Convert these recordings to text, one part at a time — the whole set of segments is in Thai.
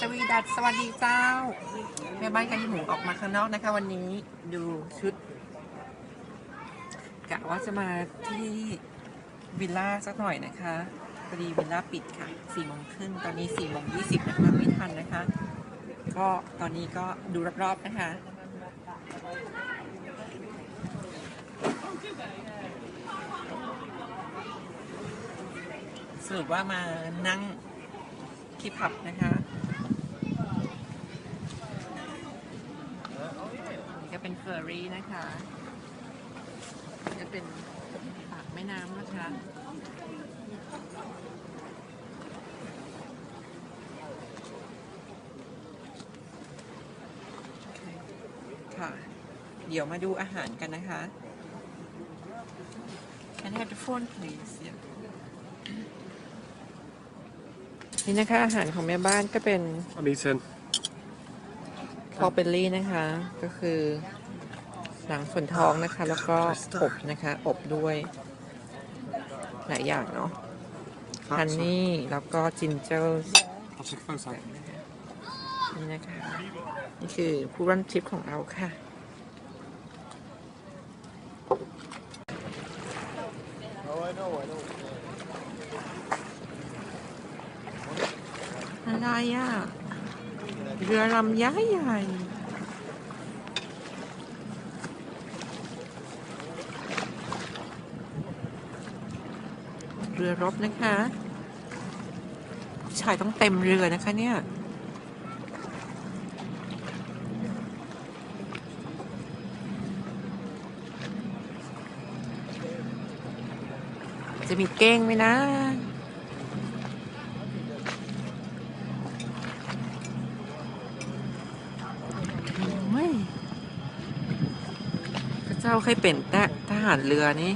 สวีดัสสวัสดีเจ้า แม่บ้านกันหมูออกมาข้างนอกนะคะ วันนี้ดูชุดกะว่าจะมาที่วิลล่าสักหน่อยนะคะพอดีวิลล่าปิดค่ะสี่โมงครึ่งตอนนี้สี่โมงยี่สิบนะคะไม่ทันนะคะ ก็ตอนนี้ก็ดูรอบๆนะคะ สรุปว่ามานั่งที่ผับนะคะนี่ก็ เป็นเฟอร์รี่นะคะนี่ก็เป็นปากแม่น้ำนะคะค่ะเดี๋ยวมาดูอาหารกันนะคะ Can I have the phone please yeah. นี่นะคะอาหารของแม่บ้านก็เป็น I'm eating. พอเบลลี่นะคะ ก็คือหนังส่วนท้องนะคะ แล้วก็อบนะคะ อบด้วยหลายอย่างเนาะฮันนี่แล้วก็จินเจอร์ I'll take a photo. นี่นะคะนี่คือผู้รันทริปของเราค่ะ อะไรอะ เรือลำย้ายใหญ่เรือรบนะคะ ชายต้องเต็มเรือนะคะเนี่ยจะมีเก้งไหมนะ ยพระเจ้าเคยเป็นแต่ทหารเรือนี่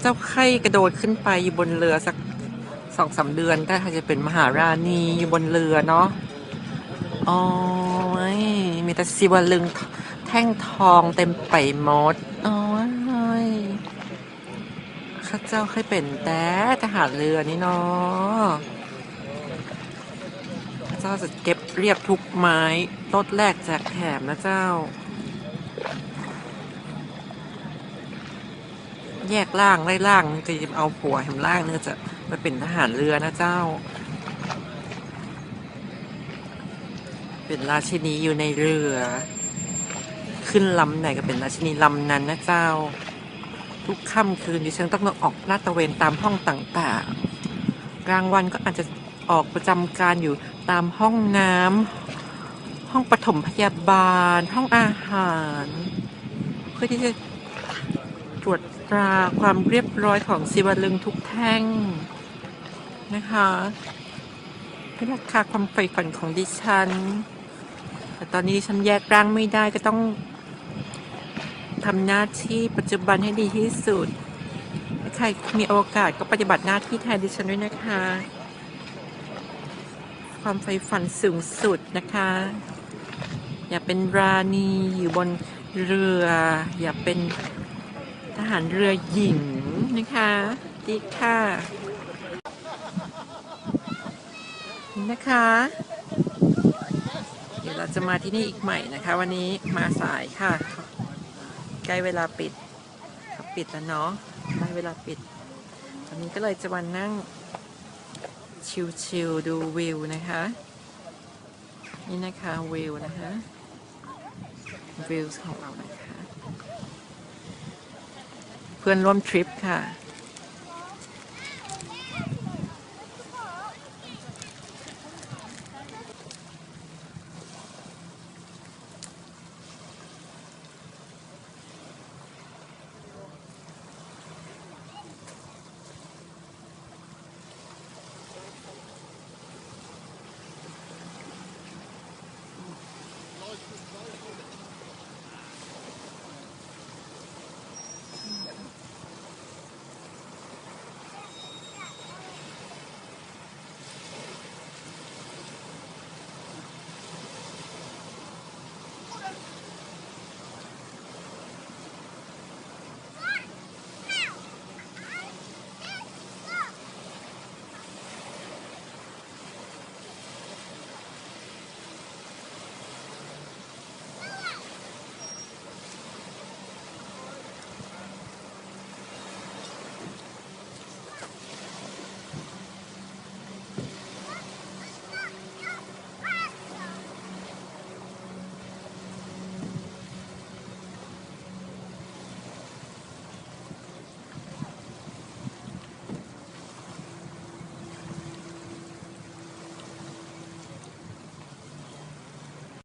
เจ้าไข่กระโดดขึ้นไปอยู่บนเรือสักสองสามเดือนแต่จะเป็นมหาราณีอยู่บนเรือเนาะโอ้ยมีแต่สิวลึงแท่งทองเต็มไปหมดโอ้ยข้าเจ้าเคยเป็นแต่ทหารเรือนี่เนาะ จ้าจะเก็บเรียบทุกไม้ต้นแรกแจกแถมนะเจ้า แยกล่างไล่ล่างจะเอาผัวแหมล่างเนี่ยจะไปเป็นทหารเรือนะเจ้า เป็นราชินีอยู่ในเรือ ขึ้นลำไหนก็เป็นราชินีลำนั้นนะเจ้า ทุกค่ำคืนดิฉันต้องออกลาดตระเวนตามห้องต่างๆ กลางวันก็อาจจะออกประจำการอยู่ ตามห้องน้ำห้องปฐมพยาบาล ห้องอาหาร เพื่อที่จะตรวจตราความเรียบร้อยของศิวลึงทุกแท่งนะคะเป็นราคาความใฝ่ฝันของดิฉัน แต่ตอนนี้ดิฉันแยกร่างไม่ได้ก็ต้องทำหน้าที่ปัจจุบันให้ดีที่สุดถ้ใครมีโอกาสก็ปฏิบัติหน้าที่แทนดิฉันด้วยนะคะ ความใฝ่ฝันสูงสุดนะคะ อย่าเป็นราณีอยู่บนเรือ อย่าเป็นทหารเรือหญิงนะคะดีค่ะนะคะ เดี๋ยวเราจะมาที่นี่อีกใหม่นะคะ วันนี้มาสายค่ะ ใกล้เวลาปิดปิดแล้วเนาะใกล้เวลาปิดตอนนี้ก็เลยจะมานั่ง ชิลๆดูวิวนะคะ นี่นะคะวิวนะคะวิวของเรานะคะ เพื่อนร่วมทริปค่ะ